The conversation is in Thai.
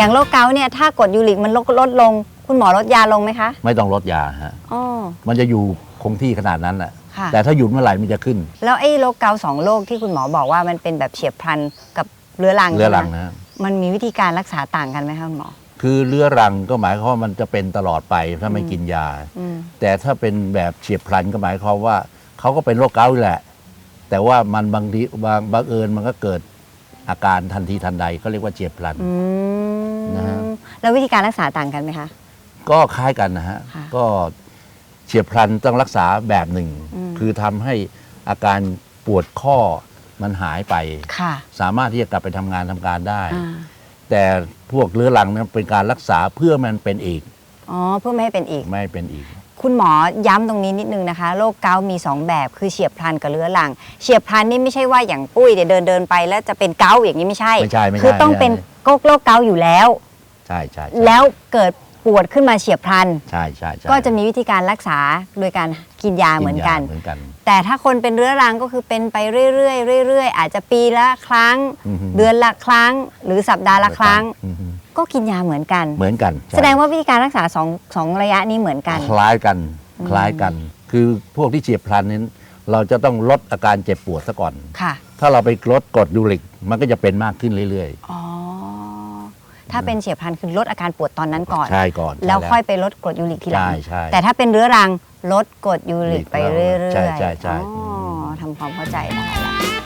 อย่างโรคเกาต์เนี่ยถ้ากรดยูริกมันลดลดลง คุณหมอลดยาลงไหมคะไม่ต้องลดยาฮะอ๋อมันจะอยู่คงที่ขนาดนั้นแหละค่ะแต่ถ้าหยุดเมื่อไหร่มันจะขึ้นแล้วไอ้โรคเกาต์สองโรคที่คุณหมอบอกว่ามันเป็นแบบเฉียบพลันกับเรื้อรังเรื้อรังใช่ไหมนะฮะมันมีวิธีการรักษาต่างกันไหมคะคุณหมอ คือเรื้อรังก็หมายความว่ามันจะเป็นตลอดไปถ้าไม่กินยา อืมแต่ถ้าเป็นแบบเฉียบพลันก็หมายความว่าเขาก็เป็นโรคเกาต์นี่แหละ แต่ว่ามันบางทีบางบังเอิญมันก็เกิดอาการทันทีทันใดก็เรียกว่าเฉียบพลัน อืม นะฮะ แล้ววิธีการรักษาต่างกันไหมคะ ก็คล้ายกันนะฮะ ค่ะก็เฉียบพลันต้องรักษาแบบหนึ่ง อืม คือทำให้อาการปวดข้อมันหายไป ค่ะสามารถที่จะกลับไปทำงานทำการได้ อ่าแต่พวกเรื้อรังนั้นเป็นการรักษาเพื่อมันเป็นอีกอ๋อเพื่อไม่ให้เป็นอีก ไม่ให้เป็นอีก คุณหมอย้ำตรงนี้นิดนึงนะคะโรคเกาต์มี 2 แบบคือเฉียบพลันกับเรื้อรังเฉียบพลันนี่ไม่ใช่ว่าอย่างปุ้ยเดี๋ยวเดินเดินไปแล้วจะเป็นเกาต์อย่างนี้ไม่ใช่ ไม่ใช่ไม่ใช่คือต้องไม่ใช่เป็น โรคเกาต์อยู่แล้ว ใช่ใช่ใช่แล้วเกิดปวดขึ้นมาเฉียบพลัน ใช่ใช่ใช่ก็จะมีวิธีการรักษาโดยการกินยาเหมือนกันยาเหมือนกัน แต่ถ้าคนเป็นเรื้อรังก็คือเป็นไปเรื่อยๆเรื่อยๆ อาจจะปีละครั้ง อือฮึ เดือนละครั้ง หรือสัปดาห์ละครั้ง อือฮึก็กินยาเหมือนกัน เหมือนกันใช่ แสดงว่าวิธีการรักษาสองสองระยะนี้เหมือนกัน คล้ายกันคล้ายกัน คือพวกที่เฉียบพลันนั้นเราจะต้องลดอาการเจ็บปวดซะก่อน ค่ะถ้าเราไปลดกรดยูริก มันก็จะเป็นมากขึ้นเรื่อย อ๋อ ถ้าเป็นเฉียบพลันคือลดอาการปวดตอนนั้นก่อนๆใช่ก่อนแล้วใช่ค่อยไปลดกรดยูริกทีหลัง ใช่ใช่แต่ถ้าเป็นเรื้อรังลดกรดยูริกไปเรื่อยๆใช่ใช่ใช่อ๋อทำความเข้าใจได้แล้ว